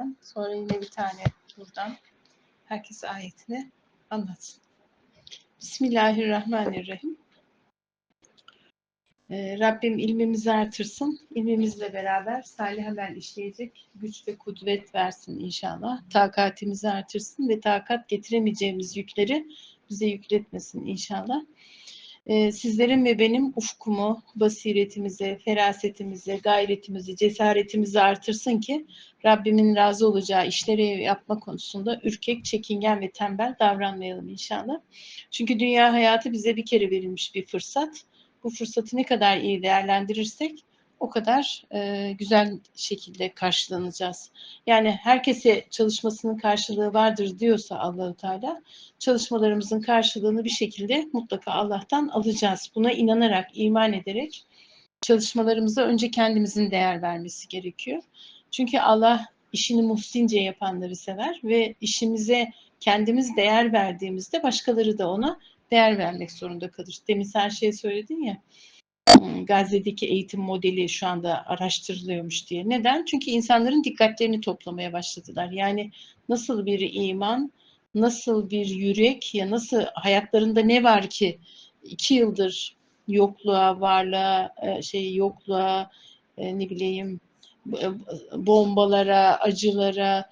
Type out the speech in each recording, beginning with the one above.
Allah'tan. Sonra yine bir tane buradan. Herkes ayetini anlatsın. Bismillahirrahmanirrahim. Ee, Rabbim ilmimizi artırsın. İlmimizle beraber salih amel işleyecek güç ve kudret versin inşallah. Takatimizi artırsın ve takat getiremeyeceğimiz yükleri bize yükletmesin inşallah. Ee, sizlerin ve benim ufkumu, basiretimizi, ferasetimizi, gayretimizi, cesaretimizi artırsın ki Rabbimin razı olacağı işleri yapma konusunda ürkek, çekingen ve tembel davranmayalım inşallah. Çünkü dünya hayatı bize bir kere verilmiş bir fırsat. Bu fırsatı ne kadar iyi değerlendirirsek o kadar e, güzel şekilde karşılanacağız. Yani herkese çalışmasının karşılığı vardır diyorsa Allahu Teala, çalışmalarımızın karşılığını bir şekilde mutlaka Allah'tan alacağız. Buna inanarak, iman ederek çalışmalarımıza önce kendimizin değer vermesi gerekiyor. Çünkü Allah işini muhsince yapanları sever ve işimize kendimiz değer verdiğimizde başkaları da ona değer vermek zorunda kalır. Demin sen şey söyledin ya, Gazze'deki eğitim modeli şu anda araştırılıyormuş diye. Neden? Çünkü insanların dikkatlerini toplamaya başladılar. Yani nasıl bir iman, nasıl bir yürek ya nasıl hayatlarında ne var ki iki yıldır yokluğa, varlığa, şey yokluğa, ne bileyim bombalara, acılara,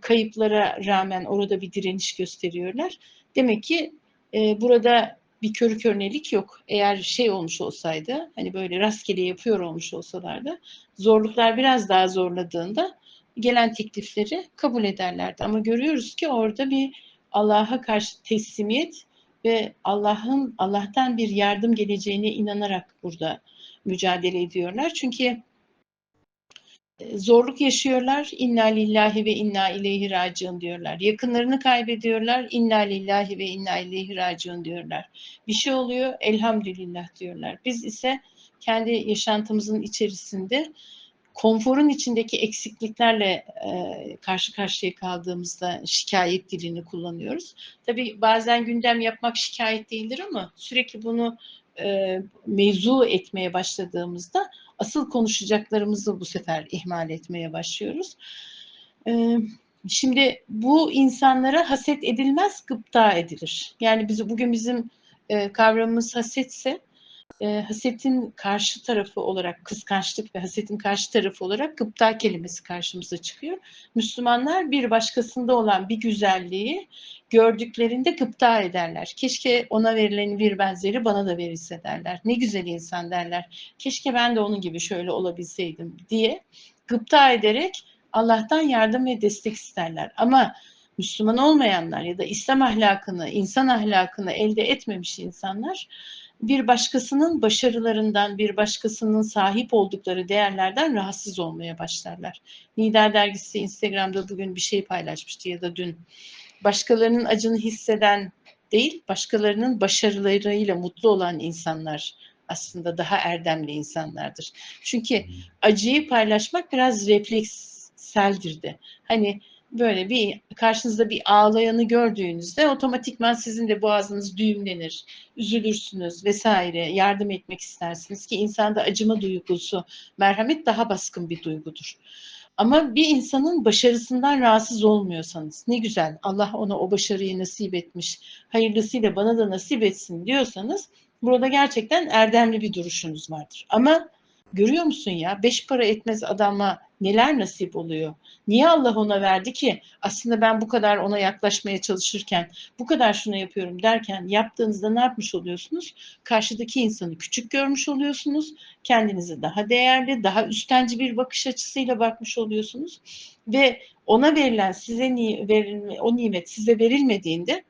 kayıplara rağmen orada bir direniş gösteriyorlar. Demek ki burada bir körü körünelik yok. Eğer şey olmuş olsaydı, hani böyle rastgele yapıyor olmuş olsalardı, zorluklar biraz daha zorladığında gelen teklifleri kabul ederlerdi. Ama görüyoruz ki orada bir Allah'a karşı teslimiyet ve Allah'ın Allah'tan bir yardım geleceğine inanarak burada mücadele ediyorlar. Çünkü zorluk yaşıyorlar. İnna lillahi ve inna ileyhi raciun diyorlar. Yakınlarını kaybediyorlar. İnna lillahi ve inna ileyhi raciun diyorlar. Bir şey oluyor. Elhamdülillah diyorlar. Biz ise kendi yaşantımızın içerisinde konforun içindeki eksikliklerle e, karşı karşıya kaldığımızda şikayet dilini kullanıyoruz. Tabii bazen gündem yapmak şikayet değildir ama sürekli bunu e, mevzu etmeye başladığımızda asıl konuşacaklarımızı bu sefer ihmal etmeye başlıyoruz. E, şimdi bu insanlara haset edilmez, gıpta edilir. Yani biz bugün bizim e, kavramımız hasetse e, hasetin karşı tarafı olarak kıskançlık ve hasetin karşı tarafı olarak gıpta kelimesi karşımıza çıkıyor. Müslümanlar bir başkasında olan bir güzelliği gördüklerinde gıpta ederler. Keşke ona verilen bir benzeri bana da verilse derler. Ne güzel insan derler. Keşke ben de onun gibi şöyle olabilseydim diye gıpta ederek Allah'tan yardım ve destek isterler. Ama Müslüman olmayanlar ya da İslam ahlakını, insan ahlakını elde etmemiş insanlar bir başkasının başarılarından, bir başkasının sahip oldukları değerlerden rahatsız olmaya başlarlar. Nida dergisi Instagram'da bugün bir şey paylaşmıştı ya da dün. Başkalarının acını hisseden değil, başkalarının başarılarıyla mutlu olan insanlar aslında daha erdemli insanlardır. Çünkü acıyı paylaşmak biraz reflekseldir de. Hani böyle bir karşınızda bir ağlayanı gördüğünüzde otomatikman sizin de boğazınız düğümlenir, üzülürsünüz vesaire, yardım etmek istersiniz ki insanda acıma duygusu, merhamet daha baskın bir duygudur. Ama bir insanın başarısından rahatsız olmuyorsanız ne güzel Allah ona o başarıyı nasip etmiş, hayırlısıyla bana da nasip etsin diyorsanız burada gerçekten erdemli bir duruşunuz vardır. Ama görüyor musun ya beş para etmez adama neler nasip oluyor? Niye Allah ona verdi ki? Aslında ben bu kadar ona yaklaşmaya çalışırken, bu kadar şunu yapıyorum derken yaptığınızda ne yapmış oluyorsunuz? Karşıdaki insanı küçük görmüş oluyorsunuz. Kendinizi daha değerli, daha üstenci bir bakış açısıyla bakmış oluyorsunuz. Ve ona verilen size verilme, o nimet size verilmediğinde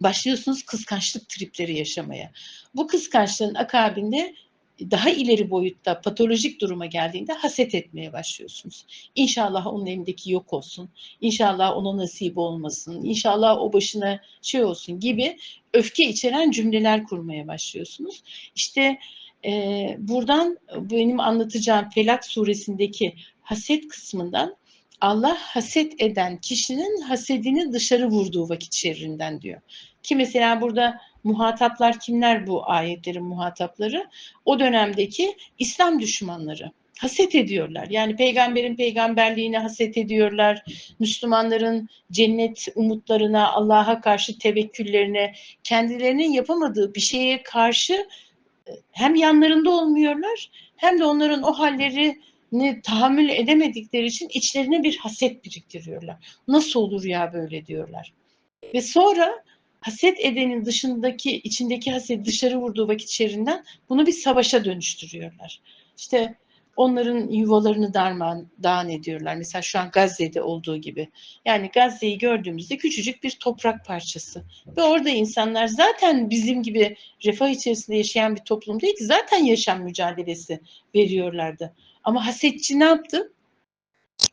başlıyorsunuz kıskançlık tripleri yaşamaya. Bu kıskançlığın akabinde daha ileri boyutta patolojik duruma geldiğinde haset etmeye başlıyorsunuz. İnşallah onun elindeki yok olsun. İnşallah ona nasip olmasın. İnşallah o başına şey olsun gibi öfke içeren cümleler kurmaya başlıyorsunuz. İşte e, buradan benim anlatacağım Felak suresindeki haset kısmından Allah haset eden kişinin hasedini dışarı vurduğu vakit şerrinden diyor. Ki mesela burada muhataplar kimler bu ayetlerin muhatapları? O dönemdeki İslam düşmanları. Haset ediyorlar. Yani peygamberin peygamberliğine haset ediyorlar. Müslümanların cennet umutlarına, Allah'a karşı tevekküllerine, kendilerinin yapamadığı bir şeye karşı e, hem yanlarında olmuyorlar hem de onların o hallerini tahammül edemedikleri için içlerine bir haset biriktiriyorlar. Nasıl olur ya böyle diyorlar. Ve sonra haset edenin dışındaki, içindeki haset dışarı vurduğu vakit şerrinden bunu bir savaşa dönüştürüyorlar. İşte onların yuvalarını darmadağın ediyorlar. Mesela şu an Gazze'de olduğu gibi. Yani Gazze'yi gördüğümüzde küçücük bir toprak parçası. Ve orada insanlar zaten bizim gibi refah içerisinde yaşayan bir toplum değil ki zaten yaşam mücadelesi veriyorlardı. Ama hasetçi ne yaptı?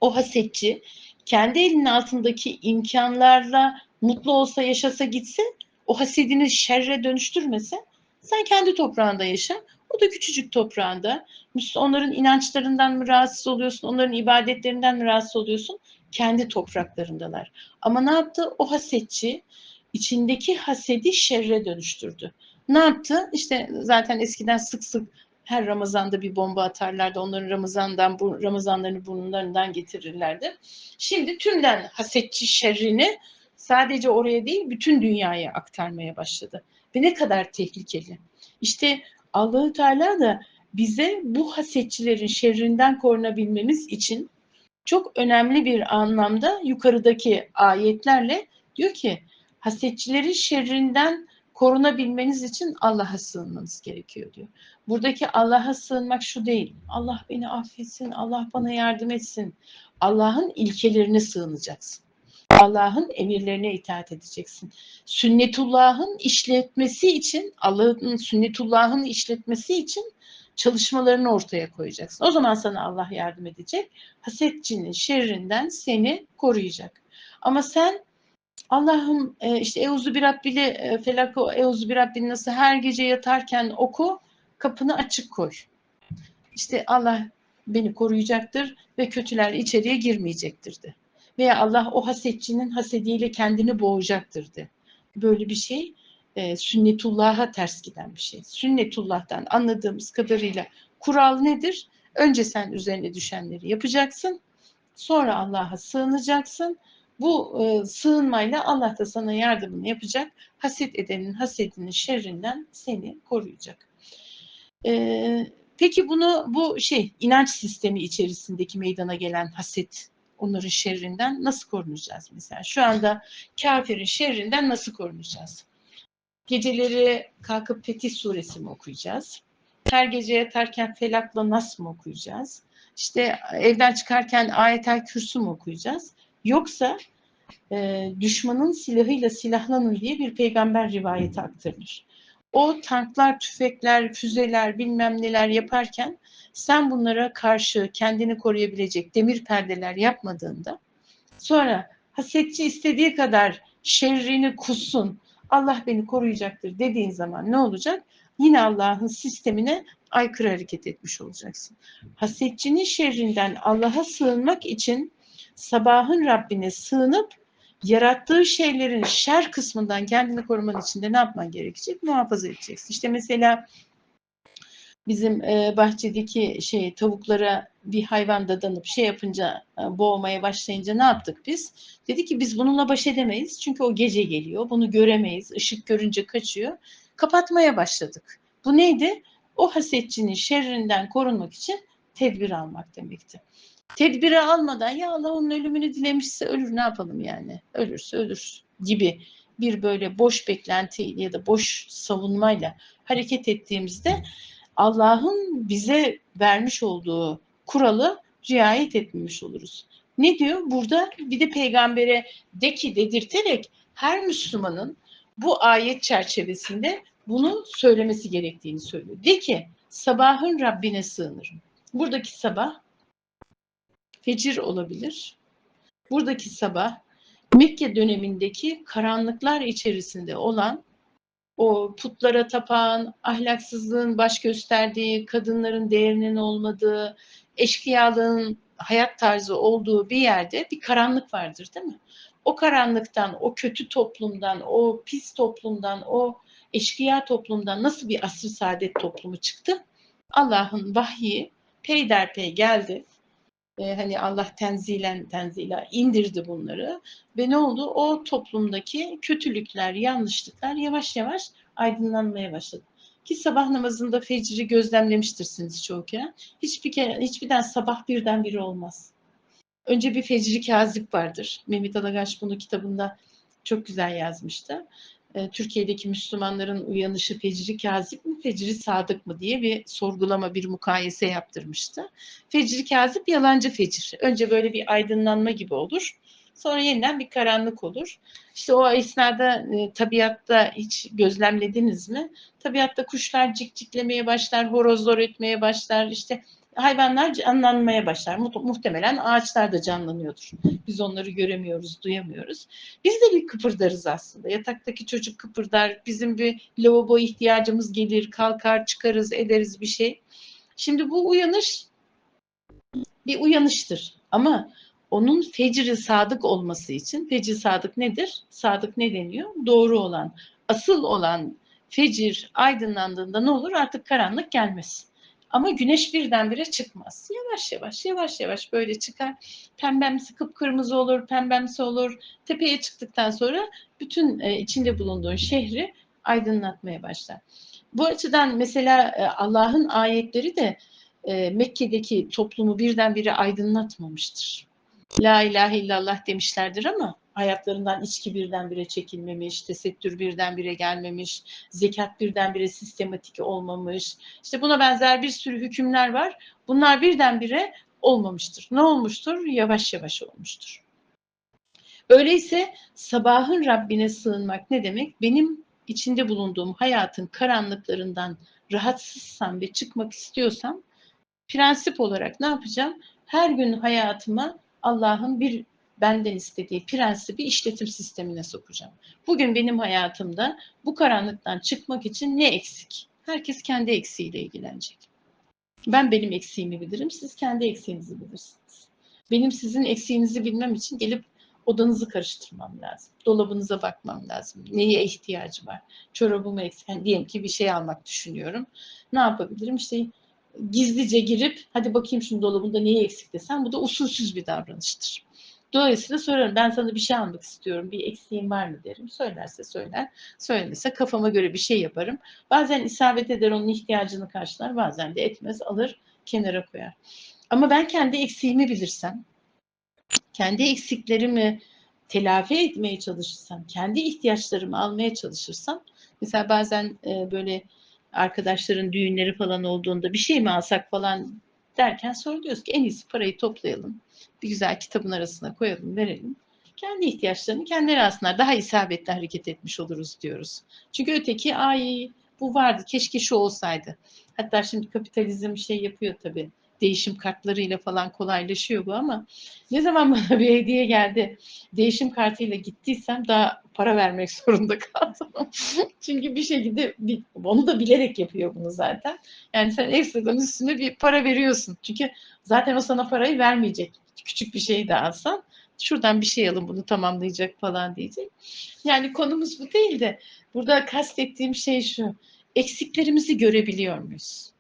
O hasetçi kendi elinin altındaki imkanlarla mutlu olsa yaşasa gitse o hasedini şerre dönüştürmese sen kendi toprağında yaşa. O da küçücük toprağında. Onların inançlarından mı rahatsız oluyorsun? Onların ibadetlerinden mi rahatsız oluyorsun? Kendi topraklarındalar. Ama ne yaptı? O hasetçi içindeki hasedi şerre dönüştürdü. Ne yaptı? İşte zaten eskiden sık sık her Ramazan'da bir bomba atarlardı. Onların Ramazan'dan Ramazanlarını burnlarından getirirlerdi. Şimdi tümden hasetçi şerrini sadece oraya değil bütün dünyaya aktarmaya başladı. Ve ne kadar tehlikeli. İşte Allahü Teala da bize bu hasetçilerin şerrinden korunabilmemiz için çok önemli bir anlamda yukarıdaki ayetlerle diyor ki hasetçilerin şerrinden korunabilmeniz için Allah'a sığınmanız gerekiyor diyor. Buradaki Allah'a sığınmak şu değil. Allah beni affetsin, Allah bana yardım etsin. Allah'ın ilkelerine sığınacaksın. Allah'ın emirlerine itaat edeceksin. Sünnetullah'ın işletmesi için, Allah'ın sünnetullah'ın işletmesi için çalışmalarını ortaya koyacaksın. O zaman sana Allah yardım edecek. Hasetçinin şerrinden seni koruyacak. Ama sen Allah'ım e, işte Euzu bir Rabbil e, felako Euzu bir Rabbil nasıl her gece yatarken oku kapını açık koy. İşte Allah beni koruyacaktır ve kötüler içeriye girmeyecektir de. Veya Allah o hasetçinin hasediyle kendini boğacaktır de. Böyle bir şey e, sünnetullah'a ters giden bir şey. Sünnetullah'tan anladığımız kadarıyla kural nedir? Önce sen üzerine düşenleri yapacaksın. Sonra Allah'a sığınacaksın bu e, sığınmayla Allah da sana yardımını yapacak. Haset edenin hasedinin şerrinden seni koruyacak. E, peki bunu bu şey inanç sistemi içerisindeki meydana gelen haset onların şerrinden nasıl korunacağız mesela? Şu anda kafirin şerrinden nasıl korunacağız? Geceleri kalkıp Fetih suresi mi okuyacağız? Her gece yatarken Felak'la Nas mı okuyacağız? İşte evden çıkarken Ayetel Kürsü mü okuyacağız? Yoksa e, düşmanın silahıyla silahlanın diye bir peygamber rivayeti aktarılır. O tanklar, tüfekler, füzeler bilmem neler yaparken sen bunlara karşı kendini koruyabilecek demir perdeler yapmadığında sonra hasetçi istediği kadar şerrini kussun Allah beni koruyacaktır dediğin zaman ne olacak? Yine Allah'ın sistemine aykırı hareket etmiş olacaksın. Hasetçinin şerrinden Allah'a sığınmak için sabahın Rabbine sığınıp yarattığı şeylerin şer kısmından kendini koruman için de ne yapman gerekecek? Muhafaza edeceksin. İşte mesela bizim e, bahçedeki şey tavuklara bir hayvan dadanıp şey yapınca e, boğmaya başlayınca ne yaptık biz? Dedi ki biz bununla baş edemeyiz. Çünkü o gece geliyor. Bunu göremeyiz. Işık görünce kaçıyor. Kapatmaya başladık. Bu neydi? O hasetçinin şerrinden korunmak için tedbir almak demekti. Tedbiri almadan ya Allah onun ölümünü dilemişse ölür ne yapalım yani? Ölürse ölür gibi bir böyle boş beklenti ya da boş savunmayla hareket ettiğimizde Allah'ın bize vermiş olduğu kuralı riayet etmemiş oluruz. Ne diyor? Burada bir de peygambere de ki dedirterek her Müslümanın bu ayet çerçevesinde bunu söylemesi gerektiğini söylüyor. De ki sabahın Rabbine sığınırım. Buradaki sabah fecir olabilir. Buradaki sabah Mekke dönemindeki karanlıklar içerisinde olan o putlara tapan, ahlaksızlığın baş gösterdiği, kadınların değerinin olmadığı, eşkıyalığın hayat tarzı olduğu bir yerde bir karanlık vardır değil mi? O karanlıktan, o kötü toplumdan, o pis toplumdan, o eşkıya toplumdan nasıl bir asr saadet toplumu çıktı? Allah'ın vahyi peyderpey geldi. Ee, hani Allah tenzilen tenzila indirdi bunları ve ne oldu? O toplumdaki kötülükler, yanlışlıklar yavaş yavaş aydınlanmaya başladı. Ki sabah namazında fecri gözlemlemiştirsiniz çoğu kere. Hiçbir kere, hiçbirden sabah birden biri olmaz. Önce bir fecri kazip vardır. Mehmet Alagaş bunu kitabında çok güzel yazmıştı. Ee, Türkiye'deki Müslümanların uyanışı fecri kazip mi, fecri sadık mı diye bir sorgulama, bir mukayese yaptırmıştı. Fecri kazip yalancı fecir. Önce böyle bir aydınlanma gibi olur. Sonra yeniden bir karanlık olur. İşte o esnada e, tabiatta hiç gözlemlediniz mi? Tabiatta kuşlar cikciklemeye başlar, horozlar ötmeye başlar, işte hayvanlar canlanmaya başlar. Muhtemelen ağaçlar da canlanıyordur. Biz onları göremiyoruz, duyamıyoruz. Biz de bir kıpırdarız aslında. Yataktaki çocuk kıpırdar, bizim bir lavabo ihtiyacımız gelir, kalkar, çıkarız, ederiz bir şey. Şimdi bu uyanış bir uyanıştır. Ama onun fecri sadık olması için, fecri sadık nedir? Sadık ne deniyor? Doğru olan, asıl olan fecir aydınlandığında ne olur? Artık karanlık gelmez. Ama güneş birdenbire çıkmaz. Yavaş yavaş, yavaş yavaş böyle çıkar. Pembemsi kıpkırmızı olur, pembemsi olur. Tepeye çıktıktan sonra bütün e, içinde bulunduğun şehri aydınlatmaya başlar. Bu açıdan mesela e, Allah'ın ayetleri de e, Mekke'deki toplumu birdenbire aydınlatmamıştır. La ilahe illallah demişlerdir ama hayatlarından içki birdenbire çekilmemiş, tesettür birdenbire gelmemiş, zekat birdenbire sistematik olmamış. İşte buna benzer bir sürü hükümler var. Bunlar birdenbire olmamıştır. Ne olmuştur? Yavaş yavaş olmuştur. Öyleyse sabahın Rabbine sığınmak ne demek? Benim içinde bulunduğum hayatın karanlıklarından rahatsızsam ve çıkmak istiyorsam prensip olarak ne yapacağım? Her gün hayatıma Allah'ın bir benden istediği prensibi işletim sistemine sokacağım. Bugün benim hayatımda bu karanlıktan çıkmak için ne eksik? Herkes kendi eksiğiyle ilgilenecek. Ben benim eksiğimi bilirim, siz kendi eksiğinizi bilirsiniz. Benim sizin eksiğinizi bilmem için gelip odanızı karıştırmam lazım. Dolabınıza bakmam lazım. Neye ihtiyacı var? Çorabımı eksik. Yani diyelim ki bir şey almak düşünüyorum. Ne yapabilirim? İşte gizlice girip hadi bakayım şunun dolabında neyi eksik desem bu da usulsüz bir davranıştır. Dolayısıyla sorarım ben sana bir şey almak istiyorum bir eksiğin var mı derim. Söylerse söyler. Söylemese kafama göre bir şey yaparım. Bazen isabet eder onun ihtiyacını karşılar bazen de etmez alır kenara koyar. Ama ben kendi eksiğimi bilirsem kendi eksiklerimi telafi etmeye çalışırsam, kendi ihtiyaçlarımı almaya çalışırsam, mesela bazen e, böyle arkadaşların düğünleri falan olduğunda bir şey mi alsak falan derken soruyoruz ki en iyisi parayı toplayalım. Bir güzel kitabın arasına koyalım, verelim. Kendi ihtiyaçlarını kendileri alsınlar. Daha isabetli hareket etmiş oluruz diyoruz. Çünkü öteki ay bu vardı keşke şu olsaydı. Hatta şimdi kapitalizm şey yapıyor tabii değişim kartlarıyla falan kolaylaşıyor bu ama ne zaman bana bir hediye geldi değişim kartıyla gittiysem daha para vermek zorunda kaldım. Çünkü bir şekilde onu da bilerek yapıyor bunu zaten. Yani sen ekstradan üstüne bir para veriyorsun. Çünkü zaten o sana parayı vermeyecek. Küçük bir şey de alsan şuradan bir şey alın bunu tamamlayacak falan diyecek. Yani konumuz bu değil de burada kastettiğim şey şu. Eksiklerimizi görebiliyor muyuz?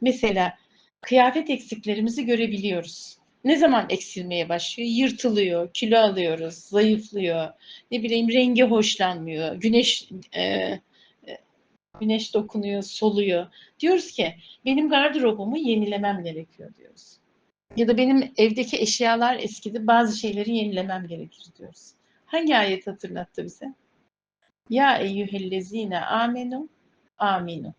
Mesela kıyafet eksiklerimizi görebiliyoruz. Ne zaman eksilmeye başlıyor? Yırtılıyor, kilo alıyoruz, zayıflıyor. Ne bileyim rengi hoşlanmıyor. Güneş e, e, güneş dokunuyor, soluyor. Diyoruz ki benim gardırobumu yenilemem gerekiyor diyoruz. Ya da benim evdeki eşyalar eskidi, bazı şeyleri yenilemem gerekir diyoruz. Hangi ayet hatırlattı bize? Ya eyyühellezine amenu aminu.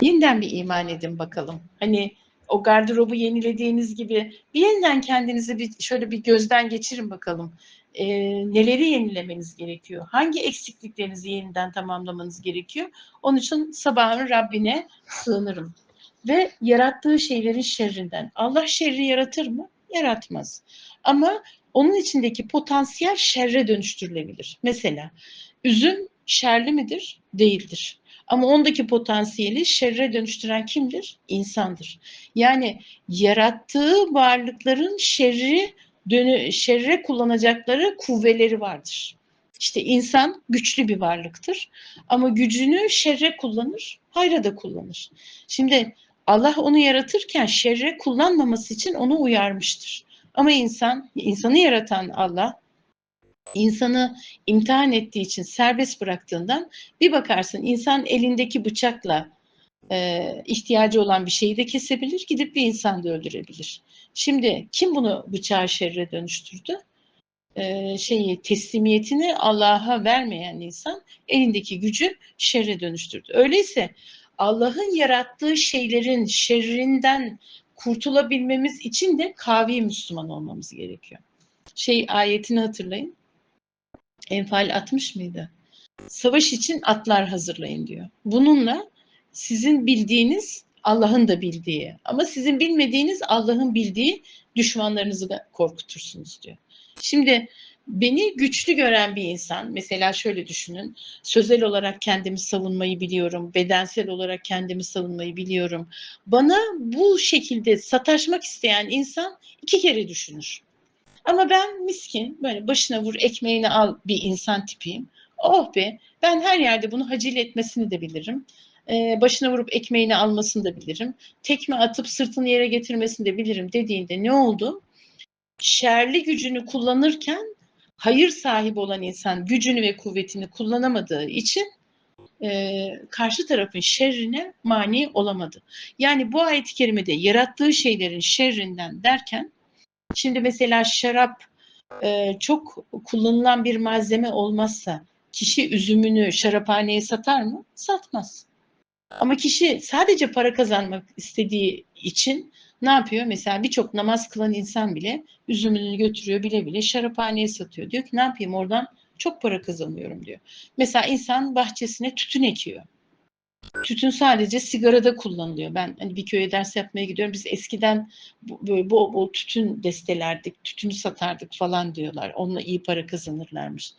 Yeniden bir iman edin bakalım. Hani o gardırobu yenilediğiniz gibi bir yeniden kendinizi bir şöyle bir gözden geçirin bakalım. E, neleri yenilemeniz gerekiyor? Hangi eksikliklerinizi yeniden tamamlamanız gerekiyor? Onun için sabahın Rabbine sığınırım. Ve yarattığı şeylerin şerrinden. Allah şerri yaratır mı? Yaratmaz. Ama onun içindeki potansiyel şerre dönüştürülebilir. Mesela üzüm şerli midir? Değildir. Ama ondaki potansiyeli şerre dönüştüren kimdir? İnsandır. Yani yarattığı varlıkların şerri dönü, şerre kullanacakları kuvveleri vardır. İşte insan güçlü bir varlıktır ama gücünü şerre kullanır, hayra da kullanır. Şimdi Allah onu yaratırken şerre kullanmaması için onu uyarmıştır. Ama insan, insanı yaratan Allah insanı imtihan ettiği için serbest bıraktığından bir bakarsın insan elindeki bıçakla e, ihtiyacı olan bir şeyi de kesebilir, gidip bir insan da öldürebilir. Şimdi kim bunu bıçağı şerre dönüştürdü? E, şeyi teslimiyetini Allah'a vermeyen insan elindeki gücü şerre dönüştürdü. Öyleyse Allah'ın yarattığı şeylerin şerrinden kurtulabilmemiz için de kavi Müslüman olmamız gerekiyor. Şey ayetini hatırlayın. Enfal 60 mıydı? Savaş için atlar hazırlayın diyor. Bununla sizin bildiğiniz Allah'ın da bildiği ama sizin bilmediğiniz Allah'ın bildiği düşmanlarınızı da korkutursunuz diyor. Şimdi beni güçlü gören bir insan mesela şöyle düşünün sözel olarak kendimi savunmayı biliyorum bedensel olarak kendimi savunmayı biliyorum bana bu şekilde sataşmak isteyen insan iki kere düşünür ama ben miskin böyle başına vur ekmeğini al bir insan tipiyim. Oh be ben her yerde bunu hacil etmesini de bilirim. Ee, başına vurup ekmeğini almasını da bilirim. Tekme atıp sırtını yere getirmesini de bilirim dediğinde ne oldu? Şerli gücünü kullanırken hayır sahibi olan insan gücünü ve kuvvetini kullanamadığı için e, karşı tarafın şerrine mani olamadı. Yani bu ayet-i kerimede yarattığı şeylerin şerrinden derken şimdi mesela şarap e, çok kullanılan bir malzeme olmazsa kişi üzümünü şaraphaneye satar mı? Satmaz. Ama kişi sadece para kazanmak istediği için ne yapıyor? Mesela birçok namaz kılan insan bile üzümünü götürüyor bile bile şaraphaneye satıyor. Diyor ki ne yapayım oradan çok para kazanıyorum diyor. Mesela insan bahçesine tütün ekiyor. Tütün sadece sigarada kullanılıyor. Ben hani bir köye ders yapmaya gidiyorum. Biz eskiden böyle bol bol tütün destelerdik, tütünü satardık falan diyorlar. Onunla iyi para kazanırlarmış.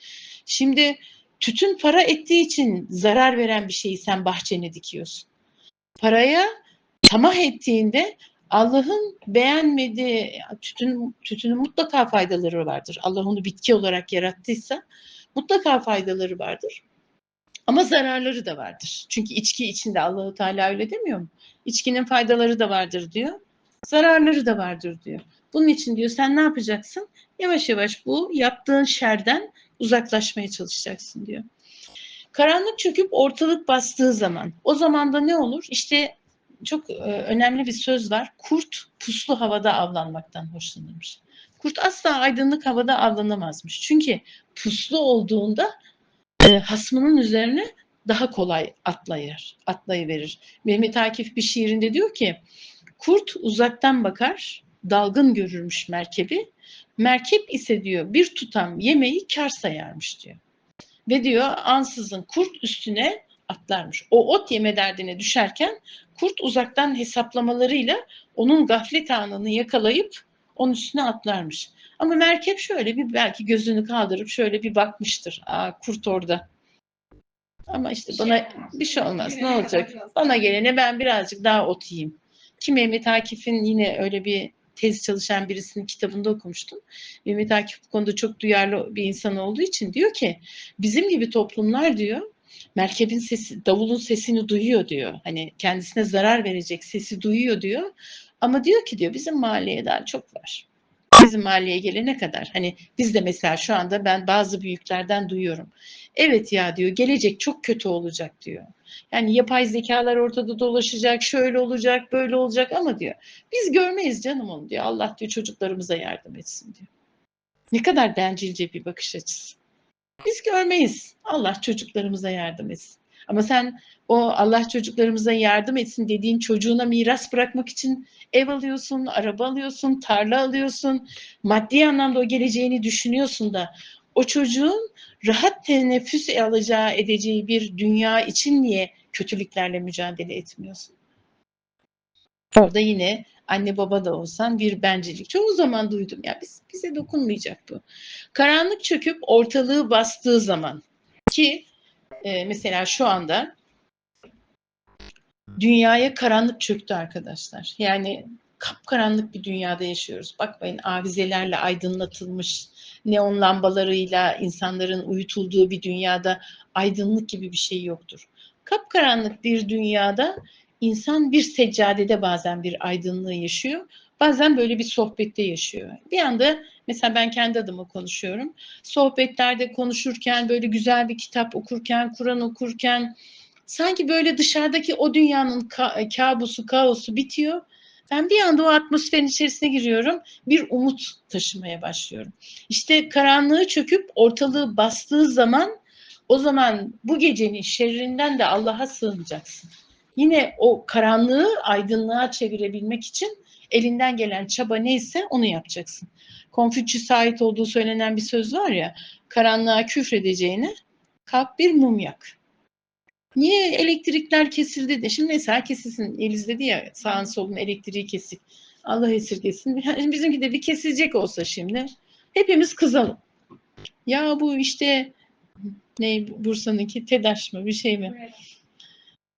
Şimdi tütün para ettiği için zarar veren bir şeyi sen bahçene dikiyorsun. Paraya tamah ettiğinde Allah'ın beğenmediği tütün, tütünün mutlaka faydaları vardır. Allah onu bitki olarak yarattıysa mutlaka faydaları vardır. Ama zararları da vardır. Çünkü içki içinde Allahu Teala öyle demiyor mu? İçkinin faydaları da vardır diyor. Zararları da vardır diyor. Bunun için diyor sen ne yapacaksın? Yavaş yavaş bu yaptığın şerden uzaklaşmaya çalışacaksın diyor. Karanlık çöküp ortalık bastığı zaman o zaman da ne olur? İşte çok e, önemli bir söz var. Kurt puslu havada avlanmaktan hoşlanırmış. Kurt asla aydınlık havada avlanamazmış. Çünkü puslu olduğunda e, hasmının üzerine daha kolay atlayır, atlayıverir. Mehmet Akif bir şiirinde diyor ki, kurt uzaktan bakar, dalgın görürmüş merkebi, merkep ise diyor bir tutam yemeği kar sayarmış diyor. Ve diyor ansızın kurt üstüne atlarmış. O ot yeme derdine düşerken kurt uzaktan hesaplamalarıyla onun gaflet anını yakalayıp onun üstüne atlarmış. Ama merkep şöyle bir belki gözünü kaldırıp şöyle bir bakmıştır. Aa kurt orada. Ama işte bana bir şey olmaz. Ne olacak? Bana gelene ben birazcık daha ot yiyeyim. Ki Mehmet Akif'in yine öyle bir tez çalışan birisinin kitabında okumuştum. Mehmet Akif bu konuda çok duyarlı bir insan olduğu için diyor ki bizim gibi toplumlar diyor merkebin sesi, davulun sesini duyuyor diyor. Hani kendisine zarar verecek sesi duyuyor diyor. Ama diyor ki diyor bizim mahalleye daha çok var. Bizim mahalleye gelene kadar hani biz de mesela şu anda ben bazı büyüklerden duyuyorum. Evet ya diyor gelecek çok kötü olacak diyor. Yani yapay zekalar ortada dolaşacak, şöyle olacak, böyle olacak ama diyor biz görmeyiz canım onu diyor. Allah diyor çocuklarımıza yardım etsin diyor. Ne kadar bencilce bir bakış açısı. Biz görmeyiz. Allah çocuklarımıza yardım etsin. Ama sen o Allah çocuklarımıza yardım etsin dediğin çocuğuna miras bırakmak için ev alıyorsun, araba alıyorsun, tarla alıyorsun. Maddi anlamda o geleceğini düşünüyorsun da o çocuğun rahat teneffüs alacağı, edeceği bir dünya için niye kötülüklerle mücadele etmiyorsun? Orada yine anne baba da olsan bir bencillik. Çoğu zaman duydum ya biz bize dokunmayacak bu. Karanlık çöküp ortalığı bastığı zaman ki e, mesela şu anda dünyaya karanlık çöktü arkadaşlar. Yani kapkaranlık bir dünyada yaşıyoruz. Bakmayın avizelerle aydınlatılmış, neon lambalarıyla insanların uyutulduğu bir dünyada aydınlık gibi bir şey yoktur. Kapkaranlık bir dünyada insan bir seccadede bazen bir aydınlığı yaşıyor. Bazen böyle bir sohbette yaşıyor. Bir anda mesela ben kendi adıma konuşuyorum. Sohbetlerde konuşurken böyle güzel bir kitap okurken, Kur'an okurken sanki böyle dışarıdaki o dünyanın ka- kabusu, kaosu bitiyor. Ben bir anda o atmosferin içerisine giriyorum. Bir umut taşımaya başlıyorum. İşte karanlığı çöküp ortalığı bastığı zaman o zaman bu gecenin şerrinden de Allah'a sığınacaksın. Yine o karanlığı aydınlığa çevirebilmek için elinden gelen çaba neyse onu yapacaksın. Konfüçyüs'e ait olduğu söylenen bir söz var ya, karanlığa küfredeceğine kalk bir mum yak. Niye elektrikler kesildi de? Şimdi mesela kesilsin. Eliz dedi ya sağın solun elektriği kesik. Allah esirgesin. Yani bizimki de bir kesilecek olsa şimdi hepimiz kızalım. Ya bu işte ne Bursa'nınki TEDAŞ mı bir şey mi? Evet.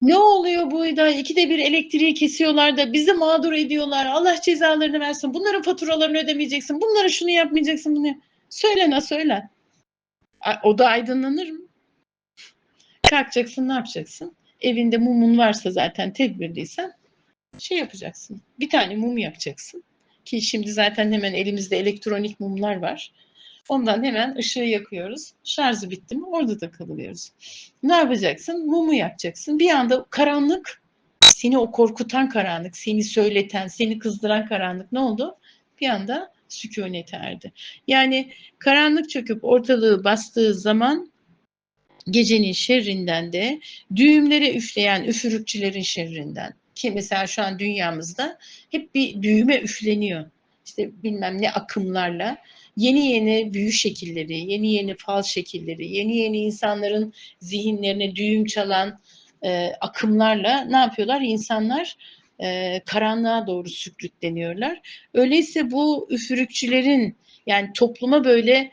Ne oluyor bu da ikide bir elektriği kesiyorlar da bizi mağdur ediyorlar. Allah cezalarını versin. Bunların faturalarını ödemeyeceksin. Bunlara şunu yapmayacaksın. Bunu. Söyle na söyle. O da aydınlanır mı? Kalkacaksın ne yapacaksın? Evinde mumun varsa zaten tedbirliysen şey yapacaksın. Bir tane mum yakacaksın. Ki şimdi zaten hemen elimizde elektronik mumlar var. Ondan hemen ışığı yakıyoruz. Şarjı bitti mi orada da kalıyoruz. Ne yapacaksın? Mumu yakacaksın. Bir anda karanlık, seni o korkutan karanlık, seni söyleten, seni kızdıran karanlık ne oldu? Bir anda sükunete erdi. Yani karanlık çöküp ortalığı bastığı zaman gecenin şerrinden de düğümlere üfleyen üfürükçülerin şerrinden ki mesela şu an dünyamızda hep bir düğüme üfleniyor. İşte bilmem ne akımlarla yeni yeni büyü şekilleri, yeni yeni fal şekilleri, yeni yeni insanların zihinlerine düğüm çalan e, akımlarla ne yapıyorlar? İnsanlar e, karanlığa doğru sürükleniyorlar. Öyleyse bu üfürükçülerin yani topluma böyle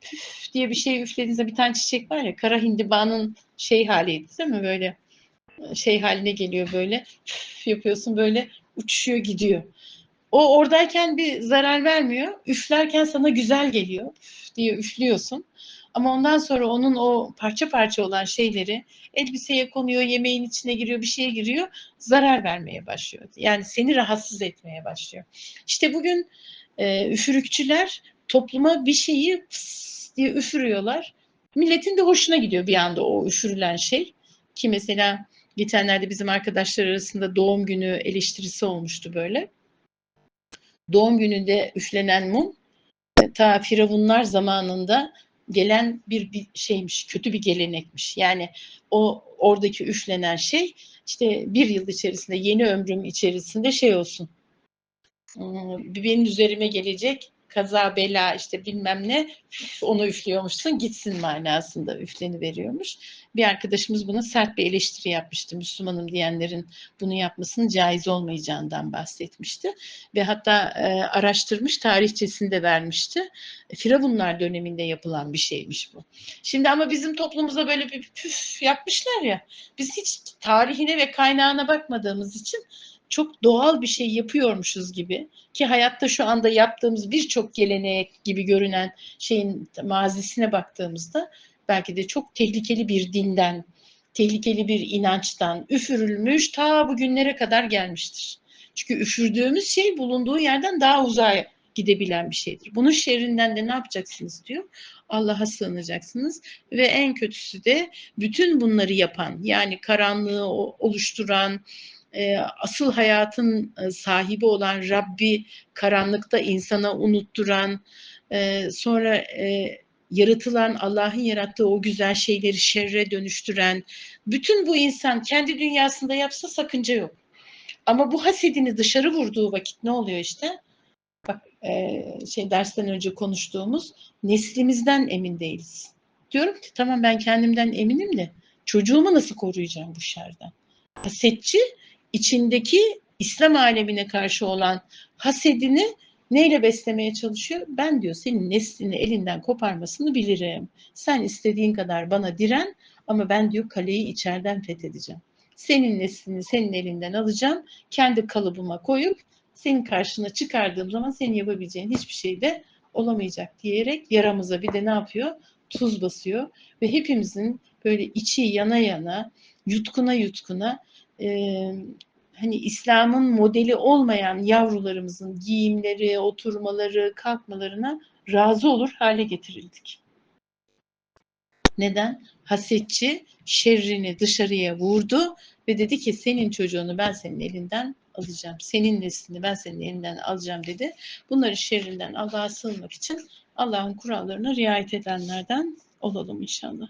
püf diye bir şey üflediğinizde bir tane çiçek var ya kara hindibanın şey haliydi değil mi böyle şey haline geliyor böyle püf yapıyorsun böyle uçuşuyor gidiyor. O oradayken bir zarar vermiyor. Üflerken sana güzel geliyor diye üflüyorsun. Ama ondan sonra onun o parça parça olan şeyleri elbiseye konuyor, yemeğin içine giriyor, bir şeye giriyor, zarar vermeye başlıyor. Yani seni rahatsız etmeye başlıyor. İşte bugün e, üfürükçüler topluma bir şeyi pıs diye üfürüyorlar. Milletin de hoşuna gidiyor bir anda o üfürülen şey. Ki mesela geçenlerde bizim arkadaşlar arasında doğum günü eleştirisi olmuştu böyle. Doğum gününde üflenen mum e, ta firavunlar zamanında gelen bir, bir şeymiş, kötü bir gelenekmiş. Yani o oradaki üflenen şey işte bir yıl içerisinde yeni ömrüm içerisinde şey olsun. Benim üzerime gelecek kaza bela işte bilmem ne onu üflüyormuşsun gitsin manasında üfleni veriyormuş. Bir arkadaşımız buna sert bir eleştiri yapmıştı. Müslümanım diyenlerin bunu yapmasının caiz olmayacağından bahsetmişti. Ve hatta e, araştırmış tarihçesini de vermişti. E, Firavunlar döneminde yapılan bir şeymiş bu. Şimdi ama bizim toplumumuzda böyle bir püf yapmışlar ya. Biz hiç tarihine ve kaynağına bakmadığımız için çok doğal bir şey yapıyormuşuz gibi ki hayatta şu anda yaptığımız birçok gelenek gibi görünen şeyin mazisine baktığımızda belki de çok tehlikeli bir dinden, tehlikeli bir inançtan üfürülmüş ta bugünlere kadar gelmiştir. Çünkü üfürdüğümüz şey bulunduğu yerden daha uzağa gidebilen bir şeydir. Bunun şerrinden de ne yapacaksınız diyor. Allah'a sığınacaksınız ve en kötüsü de bütün bunları yapan yani karanlığı oluşturan, e, asıl hayatın e, sahibi olan Rabbi karanlıkta insana unutturan, e, sonra e, yaratılan Allah'ın yarattığı o güzel şeyleri şerre dönüştüren, bütün bu insan kendi dünyasında yapsa sakınca yok. Ama bu hasedini dışarı vurduğu vakit ne oluyor işte? Bak e, şey dersten önce konuştuğumuz neslimizden emin değiliz. Diyorum ki tamam ben kendimden eminim de çocuğumu nasıl koruyacağım bu şerden? Hasetçi içindeki İslam alemine karşı olan hasedini neyle beslemeye çalışıyor? Ben diyor senin neslini elinden koparmasını bilirim. Sen istediğin kadar bana diren ama ben diyor kaleyi içeriden fethedeceğim. Senin neslini senin elinden alacağım. Kendi kalıbıma koyup senin karşına çıkardığım zaman senin yapabileceğin hiçbir şey de olamayacak diyerek yaramıza bir de ne yapıyor? Tuz basıyor ve hepimizin böyle içi yana yana, yutkuna yutkuna e, hani İslam'ın modeli olmayan yavrularımızın giyimleri, oturmaları, kalkmalarına razı olur hale getirildik. Neden? Hasetçi şerrini dışarıya vurdu ve dedi ki senin çocuğunu ben senin elinden alacağım. Senin neslini ben senin elinden alacağım dedi. Bunları şerrinden Allah'a sığınmak için Allah'ın kurallarına riayet edenlerden olalım inşallah.